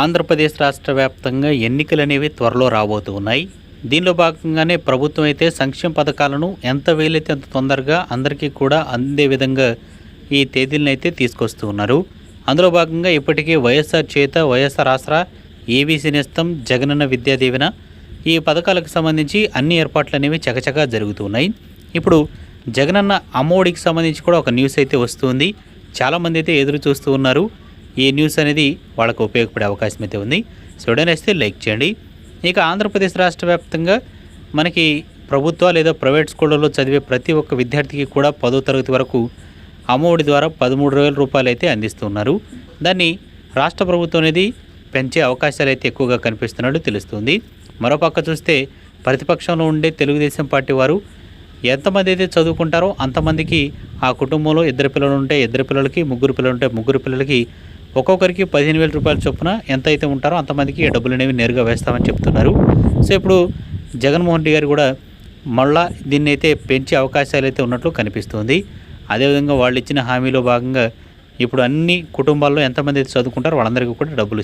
ఆంధ్రప్రదేశ్ రాష్ట్ర వ్యాప్తంగా ఎన్నికలు అనేవి త్వరలో రాబోతూ ఉన్నాయి. దీనిలో భాగంగానే ప్రభుత్వం అయితే సంక్షేమ పథకాలను ఎంత వీలైతే అంత తొందరగా అందరికీ కూడా అందే విధంగా ఈ తేదీలను అయితే తీసుకొస్తూ ఉన్నారు. అందులో భాగంగా ఇప్పటికే వైఎస్ఆర్ చేత వైఎస్ఆర్ ఆసరా ఏబీసీ నేస్తం జగనన్న విద్యాదీవెన ఈ పథకాలకు సంబంధించి అన్ని ఏర్పాట్లు అనేవి చకచకా జరుగుతున్నాయి ఇప్పుడు జగనన్న అమ్మఒడికి సంబంధించి కూడా ఒక న్యూస్ అయితే వస్తుంది చాలామంది అయితే ఎదురు చూస్తూ ఉన్నారు. ఈ న్యూస్ అనేది వాళ్ళకు ఉపయోగపడే అవకాశం అయితే ఉంది. సో ఎవడైనా వస్తే లైక్ చేయండి. ఇక ఆంధ్రప్రదేశ్ రాష్ట్ర వ్యాప్తంగా మనకి ప్రభుత్వ లేదా ప్రైవేట్ స్కూళ్ళలో చదివే ప్రతి ఒక్క విద్యార్థికి కూడా పదో తరగతి వరకు అమ్మఒడి ద్వారా పదమూడు వేల రూపాయలు అయితే అందిస్తున్నారు. దాన్ని రాష్ట్ర ప్రభుత్వం అనేది పెంచే అవకాశాలు అయితే ఎక్కువగా కనిపిస్తున్నట్టు తెలుస్తుంది. మరోపక్క చూస్తే ప్రతిపక్షంలో ఉండే తెలుగుదేశం పార్టీ వారు ఎంతమంది అయితే చదువుకుంటారో అంతమందికి ఆ కుటుంబంలో ఇద్దరు పిల్లలు ఉంటే ఇద్దరు పిల్లలకి ముగ్గురు పిల్లలు ఉంటే ముగ్గురు పిల్లలకి ఒక్కొక్కరికి పదిహేను వేల రూపాయల చొప్పున ఎంత అయితే ఉంటారో అంతమందికి డబ్బులు అనేవి నేరుగా వేస్తామని చెప్తున్నారు. సో ఇప్పుడు జగన్మోహన్ రెడ్డి గారు కూడా మళ్ళా దీన్ని అయితే పెంచే అవకాశాలు అయితే ఉన్నట్లు కనిపిస్తుంది. అదేవిధంగా వాళ్ళు ఇచ్చిన హామీలో భాగంగా ఇప్పుడు అన్ని కుటుంబాల్లో ఎంతమంది అయితే చదువుకుంటారో వాళ్ళందరికీ కూడా డబ్బులు